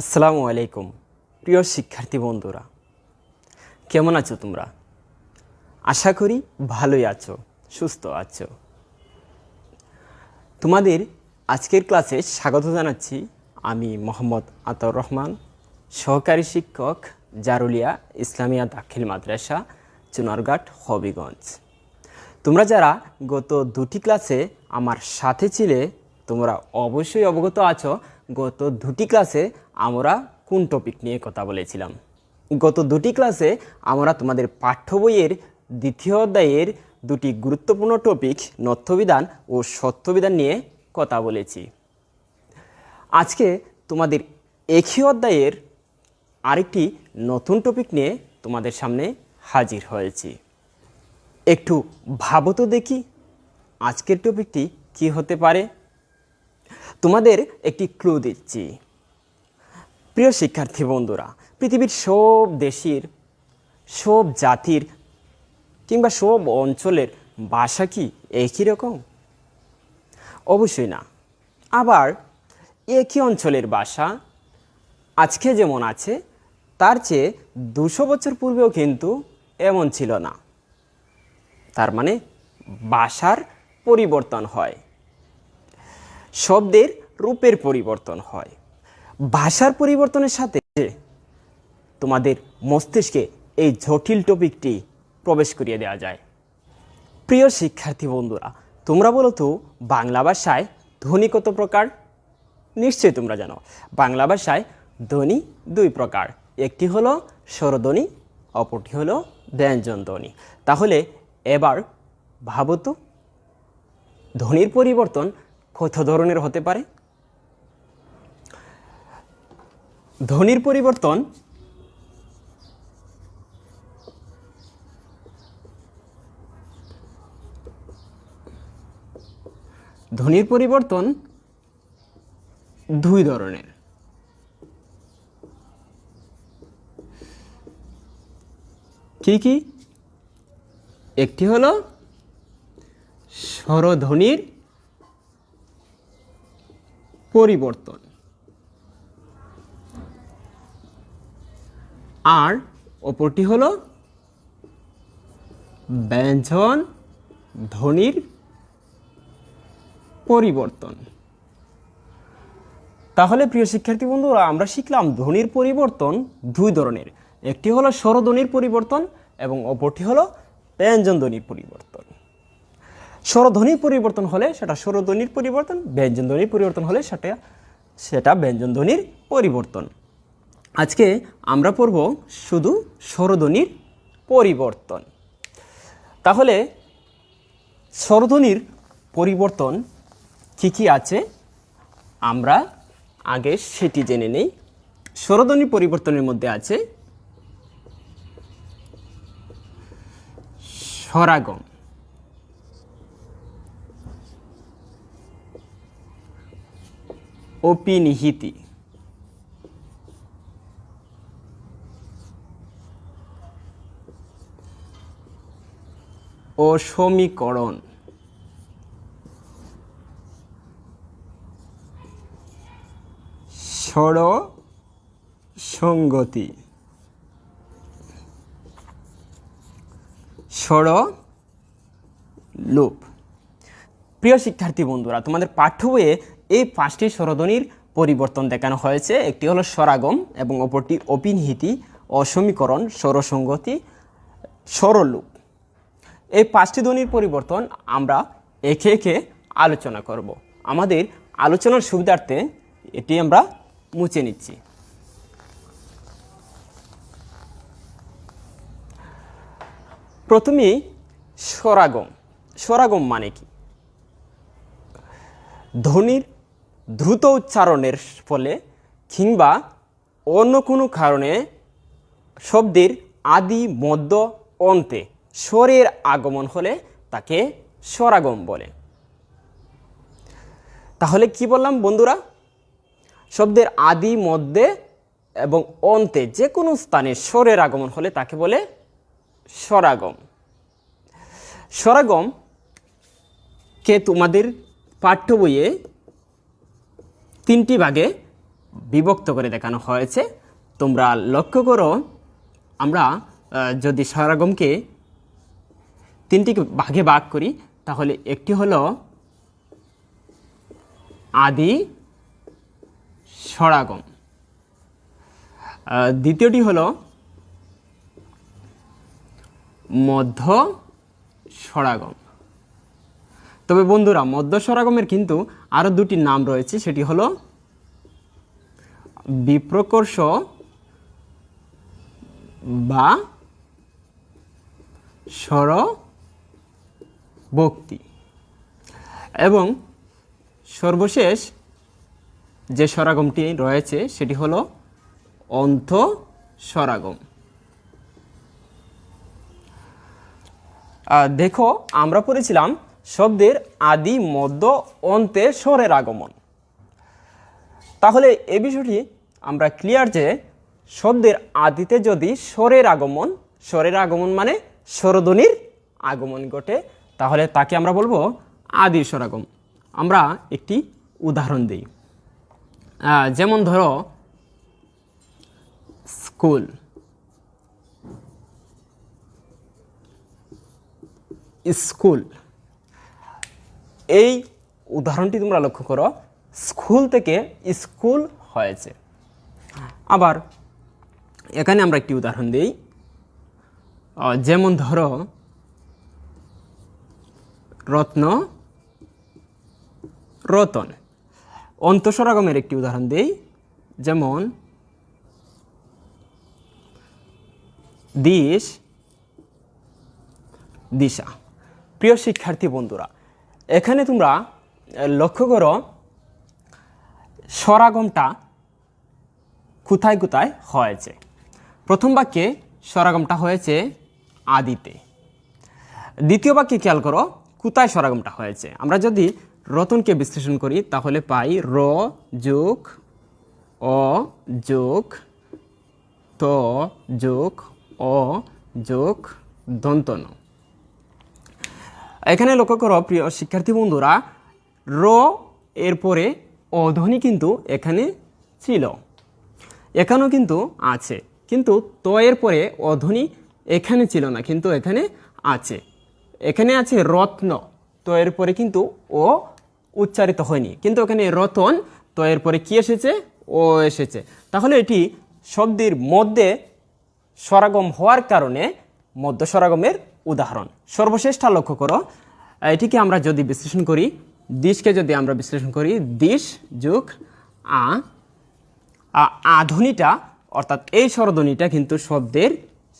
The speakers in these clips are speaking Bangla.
আসসালামু আলাইকুম, প্রিয় শিক্ষার্থী বন্ধুরা। কেমন আছো তোমরা? আশা করি ভালোই আছো, সুস্থ আছো। তোমাদের আজকের ক্লাসে স্বাগত জানাচ্ছি আমি মোহাম্মদ আতর রহমান, সহকারী শিক্ষক জারুলিয়া ইসলামিয়া দাখিল মাদ্রাসা চুনারঘাট হবিগঞ্জ। তোমরা যারা গত দুটি ক্লাসে আমার সাথে ছিলে, তোমরা অবশ্যই অবগত আছো, গত দুটি ক্লাসে আমরা কোন টপিক নিয়ে কথা বলেছিলাম? গত দুটি ক্লাসে আমরা তোমাদের পাঠ্য বইয়ের দ্বিতীয় অধ্যায়ের দুটি গুরুত্বপূর্ণ টপিক নথ্যবিধান ও সত্যবিধান নিয়ে কথা বলেছি। আজকে তোমাদের একই অধ্যায়ের আরেকটি নতুন টপিক নিয়ে তোমাদের সামনে হাজির হয়েছি। একটু ভাবো তো দেখি আজকের টপিকটি কি হতে পারে? তোমাদের একটি ক্লু দিচ্ছি। প্রিয় শিক্ষার্থী বন্ধুরা, পৃথিবীর সব দেশের, সব জাতির কিংবা সব অঞ্চলের ভাষা কি একই রকম? অবশ্যই না। আবার একই অঞ্চলের ভাষা আজকে যেমন আছে, তার চেয়ে দুশো বছর পূর্বেও কিন্তু এমন ছিল না। তার মানে ভাষার পরিবর্তন হয়, শব্দের রূপের পরিবর্তন হয়। ভাষার পরিবর্তনের সাথে তোমাদের মস্তিষ্কে এই জটিল টপিকটি প্রবেশ করিয়ে দেওয়া যায়। প্রিয় শিক্ষার্থী বন্ধুরা, তোমরা বলো তো, বাংলা ভাষায় ধ্বনি কত প্রকার? নিশ্চয়ই তোমরা জানো, বাংলা ভাষায় ধ্বনি দুই প্রকার। একটি হলো স্বরধ্বনি, অপরটি হলো ব্যঞ্জন ধ্বনি। তাহলে এবার ভাবো তো, ধ্বনির পরিবর্তন কত ধরনের হতে পারে? ধ্বনির পরিবর্তন। ধ্বনির পরিবর্তন দুই ধরনের। কি কি? একটি হলো স্বরধ্বনির পরিবর্তন। আর অপরটি হল ব্যঞ্জন ধ্বনির পরিবর্তন। তাহলে প্রিয় শিক্ষার্থী বন্ধুরা, আমরা শিখলাম ধ্বনির পরিবর্তন দুই ধরনের। একটি হলো স্বরধ্বনির পরিবর্তন এবং অপরটি হলো ব্যঞ্জন ধ্বনির পরিবর্তন। স্বরধ্বনির পরিবর্তন হলে সেটা স্বরধ্বনির পরিবর্তন ব্যঞ্জন ধ্বনির পরিবর্তন হলে সেটা সেটা ব্যঞ্জন ধ্বনির পরিবর্তন। আজকে আমরা পড়ব শুধু স্বরধ্বনির পরিবর্তন। তাহলে স্বরধ্বনির পরিবর্তন কী কী আছে? আমরা আগে সেটি জেনে নেই। স্বরধ্বনি পরিবর্তনের মধ্যে আছে স্বরাগম। অপিনিহিতি। ও সমীকরণ। ষড় সঙ্গতি। ষড় লুপ। প্রিয় শিক্ষার্থী বন্ধুরা, তোমাদের পাঠ্য বইয়ে এই পাঁচটি স্বরধ্বনির পরিবর্তন দেখানো হয়েছে। একটি হলো স্বরাগম এবং অপরটি অপিনহিতি অসমীকরণ স্বরসঙ্গতি স্বরলুপ এই পাঁচটি ধ্বনির পরিবর্তন আমরা একে একে আলোচনা করব। আমাদের আলোচনার সুবিধার্থে এটি আমরা মুছে নিচ্ছি। প্রথমেই স্বরাগম। স্বরাগম মানে কি? ধ্বনির দ্রুত উচ্চারণের ফলে কিংবা অন্য কোনো কারণে শব্দের আদি, মধ্য, অন্তে স্বরের আগমন হলে তাকে স্বরাগম বলে। তাহলে কি বললাম বন্ধুরা? শব্দের আদি, মধ্যে এবং অন্তে যে কোনো স্থানে স্বরের আগমন হলে তাকে বলে স্বরাগম। স্বরাগম কে তোমাদের পাঠ্য বইয়ে তিনটি ভাগে বিভক্ত করে দেখানো হয়েছে। তোমরা লক্ষ্য করো, আমরা যদি স্বরাগমকে তিনটি ভাগে ভাগ করি তাহলে একটি হলো আদি স্বরাগম আহ, দ্বিতীয়টি হলো মধ্য স্বরাগম তবে বন্ধুরা মধ্য স্বরাগমের কিন্তু আরও দুটি নাম রয়েছে সেটি হলো বিপ্রকর্ষ বা স্বরভক্তি এবং সর্বশেষ যে স্বরাগমটি রয়েছে, সেটি হলো অন্থ স্বরাগম দেখো, আমরা পড়েছিলাম শব্দের আদি মধ্য অন্তে স্বরের আগমন। তাহলে এ বিষয়টি আমরা ক্লিয়ার যে শব্দের আদিতে যদি স্বরের আগমন স্বরের আগমন মানে স্বরধ্বনির আগমন ঘটে। তাহলে তাকে আমরা বলব আদি স্বরাগম আমরা একটি উদাহরণ দিই। যেমন ধরো, স্কুল। স্কুল। এই উদাহরণটি তোমরা লক্ষ্য করো, স্কুল থেকে স্কুল হয়েছে। আবার এখানে আমরা একটি উদাহরণ দিই। যেমন ধরো রত্ন রতন। অন্তঃস্বরাগমের একটি উদাহরণ দিই, যেমন, দিশ, দিশা। প্রিয় শিক্ষার্থী বন্ধুরা, এখানে তোমরা লক্ষ্য করো স্বরাগমটা কোথায় কোথায় হয়েছে। প্রথম বাক্যে স্বরাগমটা হয়েছে আদিতে। দ্বিতীয় বাক্যে খেয়াল করো কোথায় স্বরাগমটা হয়েছে? আমরা যদি রতনকে বিশ্লেষণ করি, তাহলে পাই র যোগ অ যোগ ত যোগ অ যোগ দন্তন। এখানে লক্ষ্য করো, প্রিয় শিক্ষার্থী বন্ধুরা, র এরপরে অধ্বনি কিন্তু এখানে ছিল, এখানেও কিন্তু আছে। কিন্তু ত এর পরে অধ্বনি এখানে ছিল না, কিন্তু এখানে আছে। এখানে আছে রত্ন, তো এর পরে কিন্তু ও উচ্চারিত হয়নি। কিন্তু এখানে রতন, তো এর পরে কি এসেছে? ও এসেছে। তাহলে এটি শব্দের মধ্যে স্বরাগম হওয়ার কারণে মধ্য স্বরাগমের উদাহরণ। সর্বশেষটা লক্ষ্য করো। এটিকে আমরা যদি বিশ্লেষণ করি, দিশকে যদি আমরা বিশ্লেষণ করি, দিশ যুগ আ- আধুনিটা অর্থাৎ এই স্বরধ্বনিটা কিন্তু শব্দের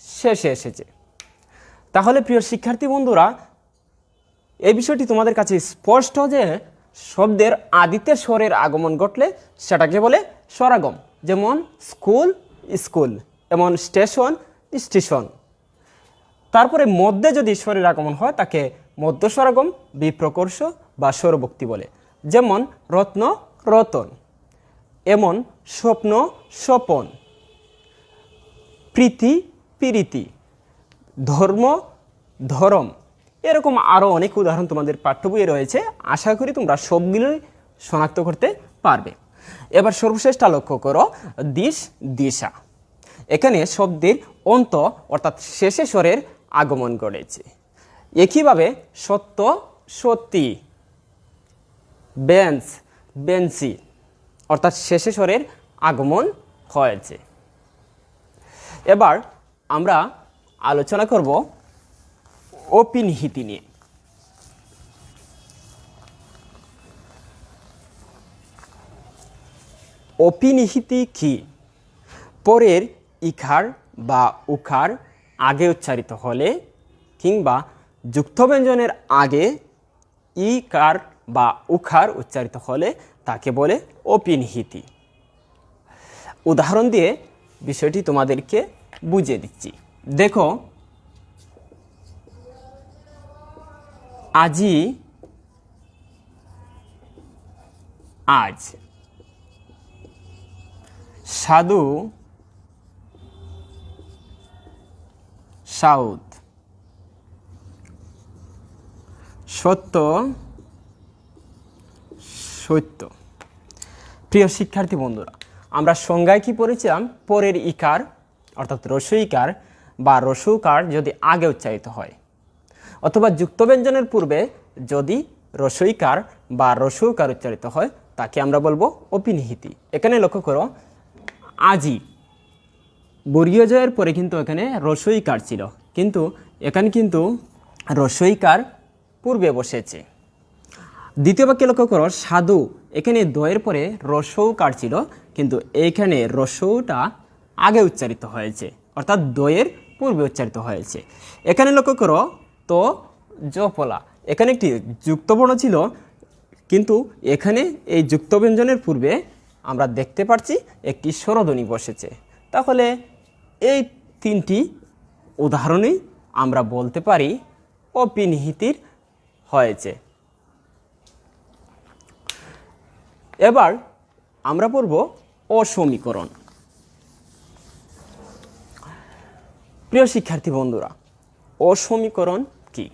শেষে এসেছে। তাহলে প্রিয় শিক্ষার্থী বন্ধুরা, এই বিষয়টি তোমাদের কাছে স্পষ্ট যে শব্দের আদিতে স্বরের আগমন ঘটলে সেটাকে বলে স্বরাগম। যেমন স্কুল স্কুল। এমন স্টেশন স্টেশন। তারপরে মধ্যে যদি স্বরের আগমন হয়, তাকে মধ্য স্বরাগম, বিপ্রকর্ষ বা স্বরভক্তি বলে। যেমন রত্ন, রতন। এমন স্বপ্ন, স্বপন। প্রীতি প্রীতি। ধর্ম, ধরম। এরকম আরও অনেক উদাহরণ তোমাদের পাঠ্য বইয়ে রয়েছে। আশা করি তোমরা সবগুলোই শনাক্ত করতে পারবে। এবার সর্বশেষটা লক্ষ্য করো। দিশ, দিশা। এখানে শব্দের অন্ত অর্থাৎ শেষে স্বরের আগমন ঘটেছে। একইভাবে সত্য, সত্যি। বেঞ্চ, বেঞ্চি। অর্থাৎ শেষে স্বরের আগমন হয়েছে। এবার আমরা আলোচনা করব অপিনিহিতি নিয়ে। অপিনিহিতি কি? পরের ইখার বা উখার আগে উচ্চারিত হলে কিংবা যুক্ত ব্যঞ্জনের আগে ইকার বা উখার উচ্চারিত হলে তাকে বলে অপিনিহিতি উদাহরণ দিয়ে বিষয়টি তোমাদেরকে বুঝিয়ে দিচ্ছি। দেখো, আজি, আজ। সাধু, সাউথ। সত্য সত্য। প্রিয় শিক্ষার্থী বন্ধুরা, আমরা সংজ্ঞায় কি পড়েছিলাম? পরের ইকার, অর্থাৎ রসইকার বা রসুকার যদি আগে উচ্চারিত হয়। অথবা যুক্ত ব্যঞ্জনের পূর্বে যদি রসইকার বা রসুকার উচ্চারিত হয়, তাকে আমরা বলব অপিনিহিতি। এখানে লক্ষ্য করো, আজি, বর্গীয় জয়ের পরে কিন্তু এখানে রসইকার ছিল। কিন্তু এখানে কিন্তু রসইকার পূর্বে বসেছে। দ্বিতীয় বাক্যে লক্ষ্য করো, সাধু, এখানে দয়ের পরে রসৌকার ছিল, কিন্তু এইখানে রসৌটা আগে উচ্চারিত হয়েছে। অর্থাৎ দয়ের পূর্বে উচ্চারিত হয়েছে। এখানে লক্ষ্য করো, তো জপলা এখানে একটি যুক্তবর্ণ ছিল, কিন্তু এখানে এই যুক্ত ব্যঞ্জনের পূর্বে আমরা দেখতে পাচ্ছি একটি স্বরধ্বনি বসেছে। তাহলে এই তিনটি উদাহরণেই আমরা বলতে পারি অপিনিহিতির হয়েছে। এবার আমরা পড়ব অসমীকরণ। প্রিয় শিক্ষার্থী বন্ধুরা, অসমীকরণ কি?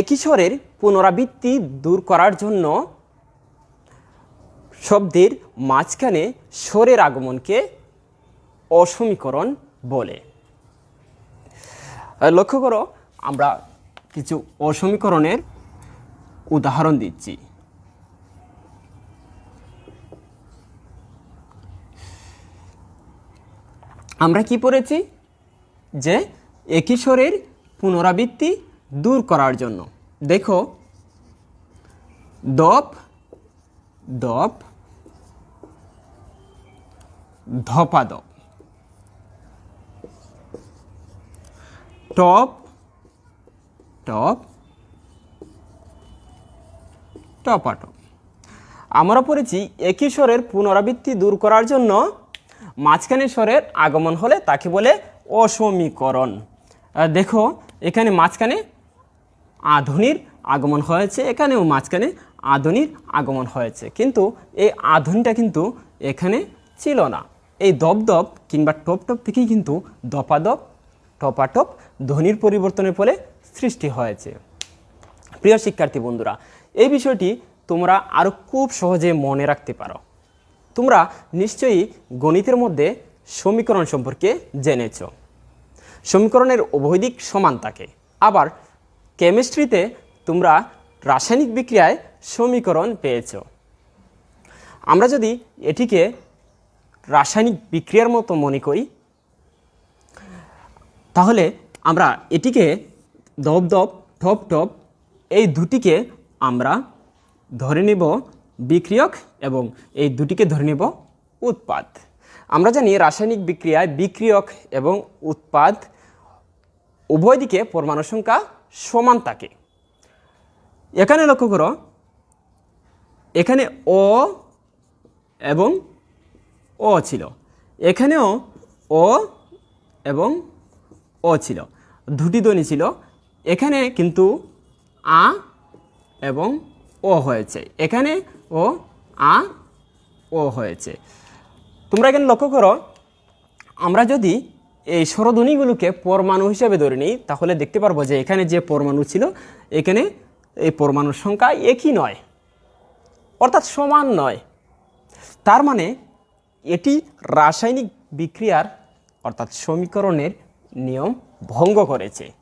একই স্বরের পুনরাবৃত্তি দূর করার জন্য শব্দের মাঝখানে স্বরের আগমনকে অসমীকরণ বলে। লক্ষ্য করো, আমরা কিছু অসমীকরণের উদাহরণ দিচ্ছি। আমরা কি পড়েছি? যে একই স্বরের পুনরাবৃত্তি দূর করার জন্য। দেখো, দপ দপ, ধপাদপ। Top top, টপাটপ। আমরা পড়েছি একই পুনরাবৃত্তি দূর করার জন্য মাঝখানে স্বরের আগমন হলে তাকে বলে অসমীকরণ। দেখো, এখানে মাঝখানে আধুনির আগমন হয়েছে, এখানেও মাঝখানে আধুনির আগমন হয়েছে। কিন্তু এই আধুনিটা কিন্তু এখানে ছিল না। এই দপদপ কিংবা টপ টপ থেকেই কিন্তু দপাদপ, টপাটপ ধ্বনির পরিবর্তনের ফলে সৃষ্টি হয়েছে। প্রিয় শিক্ষার্থী বন্ধুরা, এই বিষয়টি তোমরা আরও খুব সহজে মনে রাখতে পারো। তোমরা নিশ্চয়ই গণিতের মধ্যে সমীকরণ সম্পর্কে জেনেছ। সমীকরণের দিক সমান থাকে। আবার কেমিস্ট্রিতে তোমরা রাসায়নিক বিক্রিয়ায় সমীকরণ পেয়েছ। আমরা যদি এটিকে রাসায়নিক বিক্রিয়ার মতো মনে করি, তাহলে আমরা এটিকে দপ দপ, ঠপ ঠপ, এই দুটিকে আমরা ধরে নেব বিক্রিয়ক এবং এই দুটিকে ধরে নেব উৎপাদ। আমরা জানি রাসায়নিক বিক্রিয়ায় বিক্রিয়ক এবং উৎপাদ উভয় দিকে পরমাণু সংখ্যা সমান থাকে। এখানে লক্ষ্য করো, এখানে অ এবং ও ছিল। এখানেও ও এবং ও ছিল। দুটি ধ্বনি ছিল। এখানে কিন্তু আ এবং ও হয়েছে। এখানে ও, আ, ও হয়েছে। তোমরা এখানে লক্ষ্য করো, আমরা যদি এই স্বরধ্বনিগুলোকে পরমাণু হিসেবে ধরে নিই, তাহলে দেখতে পারব যে এখানে যে পরমাণু ছিল, এখানে এই পরমাণুর সংখ্যা একই নয়, অর্থাৎ সমান নয়। তার মানে এটি রাসায়নিক বিক্রিয়ার, অর্থাৎ সমীকরণের নিয়ম ভঙ্গ করেছে।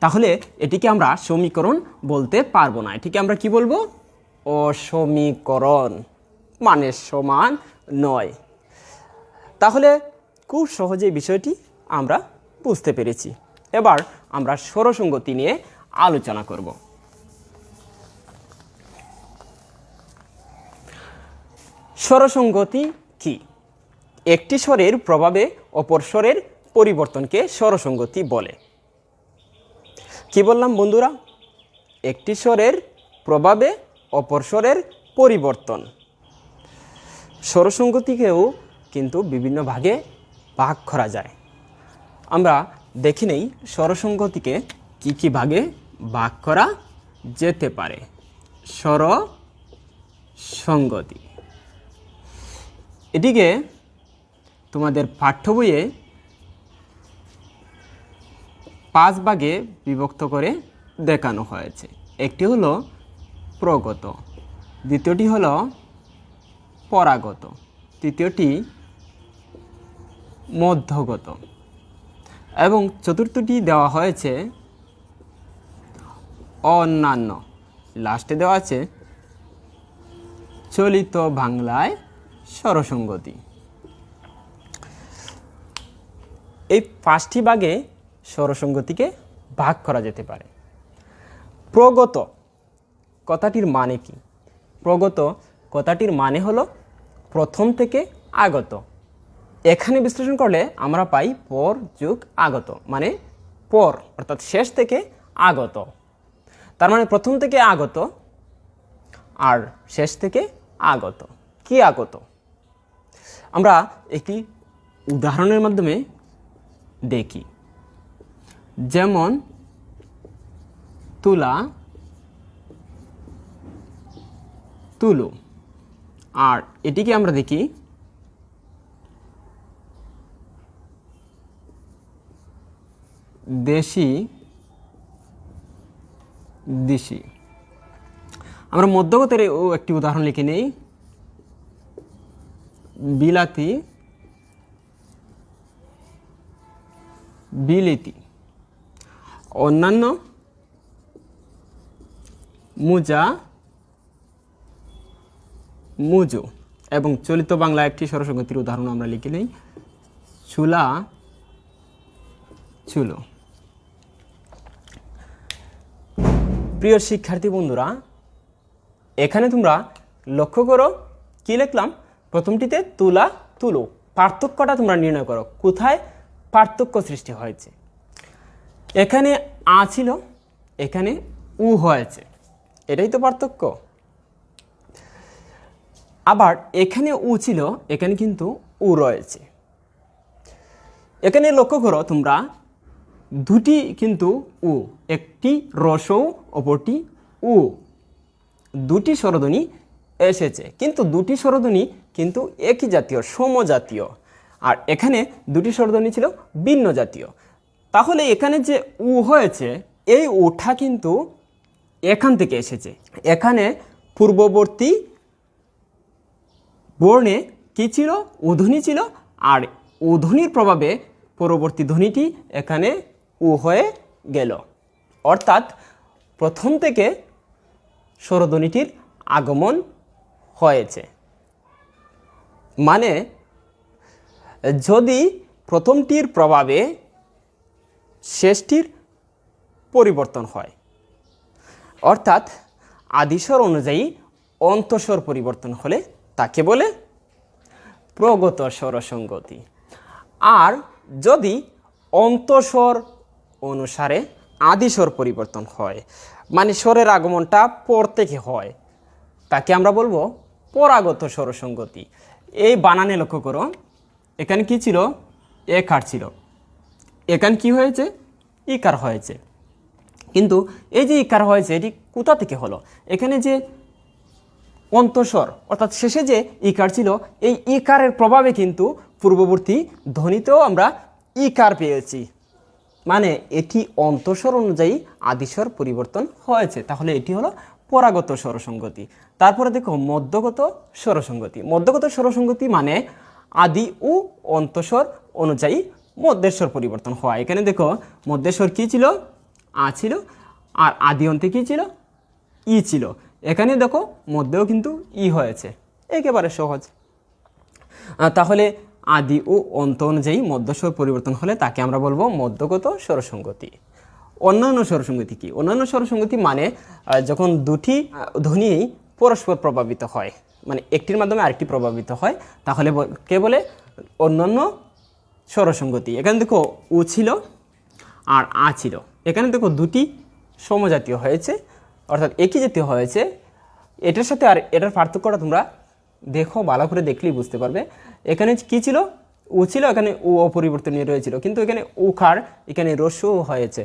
তাহলে এটিকে আমরা সমীকরণ বলতে পারব না। এটিকে আমরা কি বলব? অসমীকরণ মানে সমান নয়। তাহলে খুব সহজে বিষয়টি আমরা বুঝতে পেরেছি। এবার আমরা স্বরসঙ্গতি নিয়ে আলোচনা করব। স্বরসঙ্গতি কি? একটি স্বরের প্রভাবে অপর স্বরের পরিবর্তনকে স্বরসঙ্গতি বলে। কি বললাম বন্ধুরা? একটি স্বরের প্রভাবে অপর স্বরের পরিবর্তন। স্বরসঙ্গতিকেও কিন্তু বিভিন্ন ভাগে ভাগ করা যায়। আমরা দেখি নেই স্বরসঙ্গতিকে কী কী ভাগে ভাগ করা যেতে পারে। স্বর সঙ্গতি এটিকে তোমাদের পাঠ্য বইয়ে পাঁচ ভাগে বিভক্ত করে দেখানো হয়েছে। একটি হলো প্রগত। দ্বিতীয়টি হলো পরাগত। তৃতীয়টি মধ্যগত। এবং চতুর্থটি দেওয়া হয়েছে অন্যান্য। লাস্টে দেওয়া আছে চলিত বাংলায় স্বরসঙ্গতি। এই পাঁচটি ভাগে স্বরসঙ্গতিকে ভাগ করা যেতে পারে। প্রগত কথাটির মানে কি? প্রগত কথাটির মানে হলো প্রথম থেকে আগত। এখানে বিশ্লেষণ করলে আমরা পাই পর যুগ আগত মানে পর, অর্থাৎ শেষ থেকে আগত। তার মানে প্রথম থেকে আগত আর শেষ থেকে আগত। কি আগত? আমরা একটি উদাহরণের মাধ্যমে দেখি। যেমন তুলা তুলু। আর এটিকে আমরা দেখি দেশি দিশি। আমরা মধ্যগতের ও একটি উদাহরণ লিখে নেই। বিলাতি বিলিতি। অন্যান্য মুজা মুজো এবং চলিত বাংলা একটি সরসঙ্গতির উদাহরণ আমরা লিখে নেই। চুলা, চুলো। প্রিয় শিক্ষার্থী বন্ধুরা, এখানে তোমরা লক্ষ্য করো, কি লিখলাম? প্রথমটিতে তুলা, তুলো। পার্থক্যটা তোমরা নির্ণয় করো, কোথায় পার্থক্য সৃষ্টি হয়েছে? এখানে আ ছিল, এখানে উ হয়েছে। এটাই তো পার্থক্য। আবার এখানে উ ছিল, এখানে কিন্তু উ রয়েছে। এখানে লক্ষ্য করো তোমরা, দুটি কিন্তু উ, একটি রসৌ, অপরটি উ। দুটি স্বরধ্বনি এসেছে, কিন্তু দুটি স্বরধ্বনি কিন্তু একই জাতীয়, সমজাতীয়। আর এখানে দুটি স্বরধ্বনি ছিল ভিন্ন জাতীয় তাহলে এখানে যে উ হয়েছে, এই উঠা কিন্তু এখান থেকে এসেছে। এখানে পূর্ববর্তী বর্ণে কী ছিল? উধ্বনি ছিল। আর উধ্বনির প্রভাবে পরবর্তী ধ্বনিটি এখানে উ হয়ে গেল। অর্থাৎ প্রথম থেকে স্বরধ্বনিটির আগমন হয়েছে। মানে যদি প্রথমটির প্রভাবে শেষটির পরিবর্তন হয়, অর্থাৎ আদিস্বর অনুযায়ী অন্তঃস্বর পরিবর্তন হলে তাকে বলে প্রগত স্বরসঙ্গতি। আর যদি অন্তঃস্বর অনুসারে আদিস্বর পরিবর্তন হয় মানে স্বরের আগমনটা পর থেকে হয়, তাকে আমরা বলব পরাগত স্বরসঙ্গতি। এই বানানে লক্ষ্য করো, এখানে কি ছিল? একার ছিল। এখানে কি হয়েছে? ইকার হয়েছে। কিন্তু এই যে ইকার হয়েছে, এটি কোথা থেকে হলো? এখানে যে অন্তঃস্বর। অর্থাৎ শেষে যে ইকার ছিল, এই ইকারের প্রভাবে কিন্তু পূর্ববর্তী ধ্বনিতেও আমরা ইকার পেয়েছি। মানে এটি অন্তঃস্বর অনুযায়ী আদিস্বর পরিবর্তন হয়েছে। তাহলে এটি হলো পরাগত স্বরসঙ্গতি। তারপরে দেখো, মধ্যগত স্বরসঙ্গতি। মধ্যগত স্বরসঙ্গতি মানে আদি ও অন্তঃস্বর অনুযায়ী মধ্যেশ্বর পরিবর্তন হওয়া। এখানে দেখো, মধ্যেশ্বর কী ছিল? আ ছিল, আর আদি অন্তে কী ছিল? ই ছিল। এখানে দেখো, মধ্যেও কিন্তু ই হয়েছে। একেবারে সহজ। তাহলে আদি ও অন্ত অনুযায়ী মধ্যস্বর পরিবর্তন হলে তাকে আমরা বলব মধ্যগত স্বরসঙ্গতি। অন্যান্য স্বরসঙ্গতি কি? অন্যান্য স্বরসঙ্গতি মানে যখন দুটি ধ্বনি পরস্পর প্রভাবিত হয় মানে একটির মাধ্যমে আরেকটি প্রভাবিত হয়, তাহলে কে বলে? অন্যান্য স্বরসঙ্গতি। এখানে দেখো, উ ছিল আর আ ছিল। এখানে দেখো, দুটি সমজাতীয় হয়েছে। অর্থাৎ একই জাতীয় হয়েছে, এটার সাথে আর এটার পার্থক্যটা তোমরা দেখো, ভালো করে দেখলেই বুঝতে পারবে। এখানে কি ছিল? উ ছিল, এখানে উ অপরিবর্তনীয় রয়েছিল। কিন্তু এখানে উখার এখানে রস্য হয়েছে।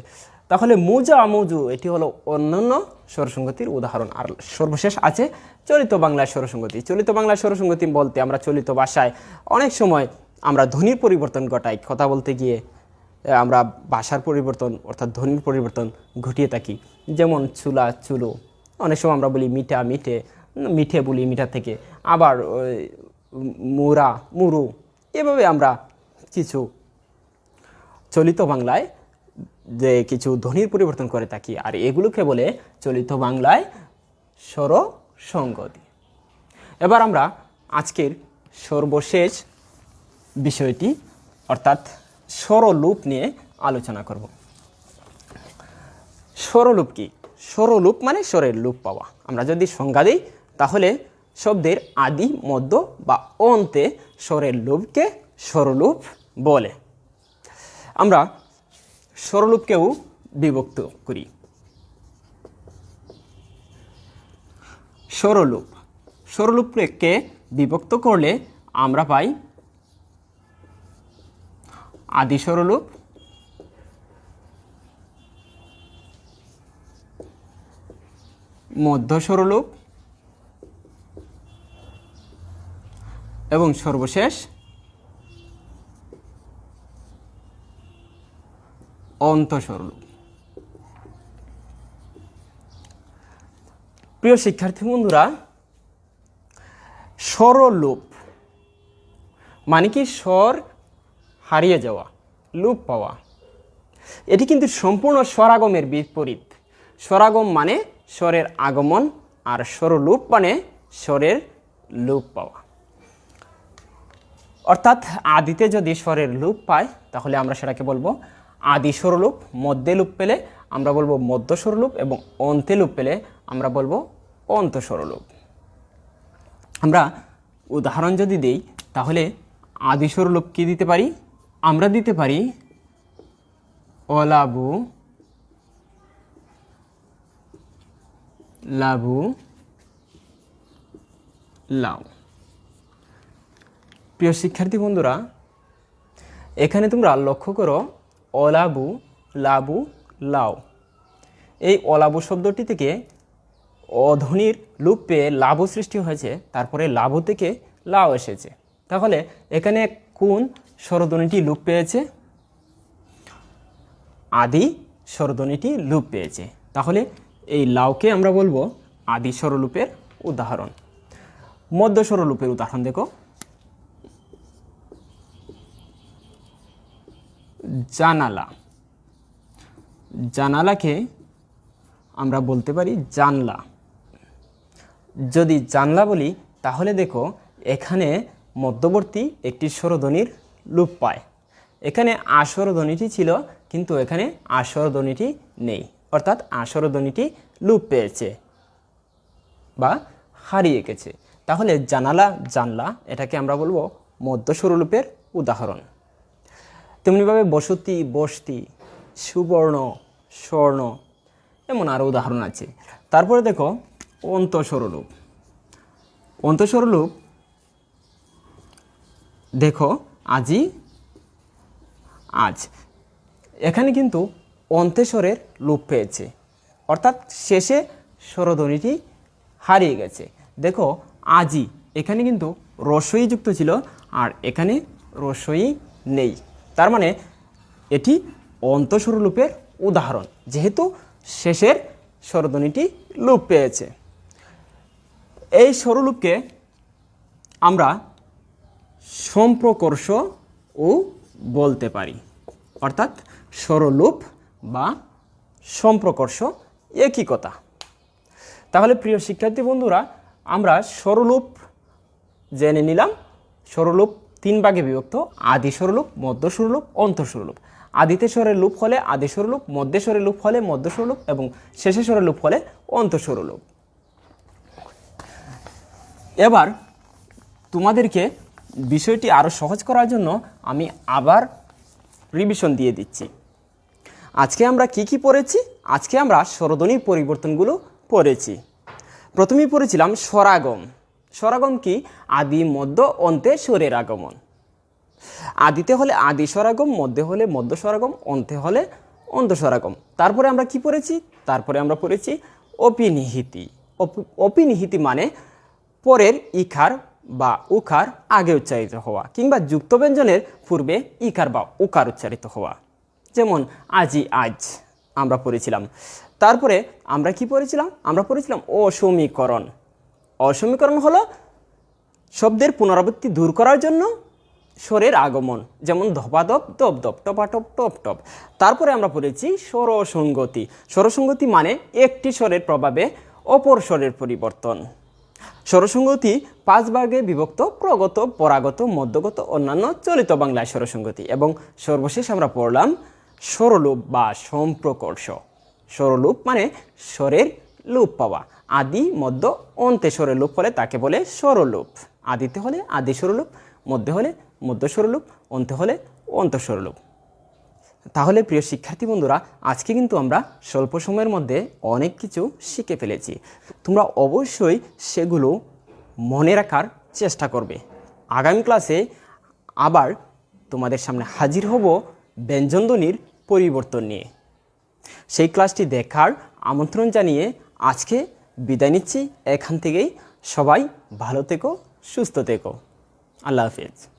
তাহলে মুজা আমুজু এটি হলো অন্যান্য স্বরসঙ্গতির উদাহরণ। আর সর্বশেষ আছে চলিত বাংলার স্বরসঙ্গতি। চলিত বাংলার স্বরসঙ্গতি বলতে আমরা চলিত ভাষায় অনেক সময় আমরা ধ্বনির পরিবর্তন ঘটাই। কথা বলতে গিয়ে আমরা ভাষার পরিবর্তন, অর্থাৎ ধ্বনির পরিবর্তন ঘটিয়ে থাকি। যেমন চুলা, চুলো। অনেক সময় আমরা বলি মিঠা, মিঠে। মিঠে বলি মিঠা থেকে। আবার মুরা, মুরু। এভাবে আমরা কিছু চলিত বাংলায় যে কিছু ধ্বনির পরিবর্তন করে থাকি। আর এগুলোকে বলে চলিত বাংলায় স্বর সঙ্গতি এবার আমরা আজকের সর্বশেষ বিষয়টি, অর্থাৎ স্বরলূপ নিয়ে আলোচনা করব। স্বরলূপ কি? স্বরলূপ মানে স্বরের লুপ পাওয়া। আমরা যদি সংজ্ঞা দিই, তাহলে শব্দের আদি, মধ্য বা অন্তে স্বরের লূপকে স্বরলূপ বলে। আমরা স্বরলূপকেও বিভক্ত করি। স্বরলূপ। স্বরলূপকে বিভক্ত করলে আমরা পাই আদি স্বরলূপ মধ্য স্বরলূপ এবং সর্বশেষ। অন্তঃস্বরূপ। প্রিয় শিক্ষার্থী বন্ধুরা স্বরলোপ মানে কি? স্বর হারিয়ে যাওয়া লোপ পাওয়া। এটি কিন্তু সম্পূর্ণ স্বরাগমের বিপরীত। স্বরাগম মানে স্বরের আগমন আর স্বরলোপ মানে স্বরের লোপ পাওয়া। অর্থাৎ আদিতে যদি স্বরের লুপ পায়, তাহলে আমরা সেটাকে বলব আদি স্বরলূপ মধ্যে লুপ পেলে আমরা বলব মধ্য স্বরলূপ এবং অন্তে লুপ পেলে আমরা বলব অন্ত স্বরলূপ আমরা উদাহরণ যদি দেই, তাহলে আদি স্বরলূপ কী দিতে পারি? আমরা দিতে পারি অলাবু লাবু লাউ। প্রিয় শিক্ষার্থী বন্ধুরা, এখানে তোমরা লক্ষ্য করো অলাবু লাবু লাউ। এই অলাবু শব্দটি থেকে অধ্বনির লুপ পেয়ে লাভু সৃষ্টি হয়েছে, তারপরে লাভু থেকে লাও এসেছে। তাহলে এখানে কোন স্বরধ্বনিটি লুপ পেয়েছে। আদি স্বরধ্বনিটি লুপ পেয়েছে। তাহলে এই লাউকে আমরা বলব আদি স্বরলূপের উদাহরণ। মধ্য স্বরলূপের উদাহরণ দেখো। জানালা। জানালাকে আমরা বলতে পারি জানলা। যদি জানলা বলি, তাহলে দেখো এখানে মধ্যবর্তী একটি স্বরধ্বনির লুপ পায়। এখানে আসরধ্বনিটি ছিল, কিন্তু এখানে আসরধ্বনিটি নেই। অর্থাৎ আসরধ্বনিটি লুপ পেয়েছে বা হারিয়ে গেছে। তাহলে জানালা, জানলা, এটাকে আমরা বলব মধ্য স্বরূপের উদাহরণ। তেমনিভাবে বসতি বসতি, সুবর্ণ, স্বর্ণ, এমন আরও উদাহরণ আছে। তারপরে দেখো অন্তঃস্বরূপ অন্তঃস্বরূপ দেখো আজি, আজ। এখানে কিন্তু অন্তেশ্বরের লোপ পেয়েছে। অর্থাৎ শেষে স্বরধ্বনিটি হারিয়ে গেছে। দেখো, আজি। এখানে কিন্তু রসই যুক্ত ছিল, আর এখানে রসই নেই। তার মানে এটি অন্তঃস্বরলূপের উদাহরণ। যেহেতু শেষের স্বরধ্বনিটি লোপ পেয়েছে। এই স্বরলূপকে আমরা সম্প্রকর্ষ ও বলতে পারি। অর্থাৎ স্বরলূপ বা সম্প্রকর্ষ একই কথা। তাহলে প্রিয় শিক্ষার্থী বন্ধুরা, আমরা স্বরলূপ জেনে নিলাম। স্বরলূপ তিন ভাগে বিভক্ত, আদি স্বরলূপ, মধ্য স্বরলূপ অন্তঃস্বরলূপ আদিতে স্বরের লূপ হলে আদি স্বরলূপ, মধ্যে স্বরের লূপ হলে মধ্য স্বরলূপ এবং শেষে স্বরের লূপ হলে অন্তঃস্বরলূপ এবার তোমাদেরকে বিষয়টি আরও সহজ করার জন্য আমি আবার রিভিশন দিয়ে দিচ্ছি। আজকে আমরা কি কি পড়েছি? আজকে আমরা স্বরধ্বনির পরিবর্তনগুলো পড়েছি। প্রথমেই পড়েছিলাম স্বরাগম। স্বরাগম কি? আদি, মধ্য, অন্তে, স্বরের আগমন। আদিতে হলে আদি স্বরাগম, মধ্যে হলে মধ্য স্বরাগম, অন্তে হলে অন্ত স্বরাগম। তারপরে আমরা কি পড়েছি? তারপরে আমরা পড়েছি অপিনিহিতি। অপ- অপিনিহিতি মানে পরের ইখার বা উকার আগে উচ্চারিত হওয়া কিংবা যুক্ত ব্যঞ্জনের পূর্বে ইকার বা উকার উচ্চারিত হওয়া। যেমন, আজি আজ আমরা পড়েছিলাম। তারপরে আমরা কি পড়েছিলাম? আমরা পড়েছিলাম অসমীকরণ। অসমীকরণ হলো শব্দের পুনরাবৃত্তি দূর করার জন্য স্বরের আগমন। যেমন, ধপাধপ, দপ দপ, টপাটপ, টপ টপ। তারপরে আমরা পড়েছি স্বরসঙ্গতি। স্বরসঙ্গতি মানে একটি স্বরের প্রভাবে অপর স্বরের পরিবর্তন। স্বরসঙ্গতি পাঁচ ভাগে বিভক্ত, প্রগত, পরাগত, মধ্যগত, অন্যান্য চলিত বাংলায় স্বরসঙ্গতি এবং সর্বশেষ আমরা পড়লাম স্বরলোপ বা সম্প্রকর্ষ। স্বরলোপ মানে স্বরের লোপ পাওয়া। আদি, মধ্য, অন্তে স্বরের লোপ হলে তাকে বলে স্বরলোপ। আদিতে হলে আদি স্বরলোপ, মধ্যে হলে মধ্য স্বরলোপ, অন্তে হলে অন্ত স্বরলোপ। তাহলে প্রিয় শিক্ষার্থী বন্ধুরা, আজকে কিন্তু আমরা স্বল্প সময়ের মধ্যে অনেক কিছু শিখে ফেলেছি। তোমরা অবশ্যই সেগুলো মনে রাখার চেষ্টা করবে। আগামী ক্লাসে আবার তোমাদের সামনে হাজির হব ব্যঞ্জনধ্বনির পরিবর্তন নিয়ে। সেই ক্লাসটি দেখার আমন্ত্রণ জানিয়ে আজকে বিদায় নিচ্ছি। এখান থেকেই সবাই ভালো থেকো, সুস্থ থেকো। আল্লাহ হাফিজ।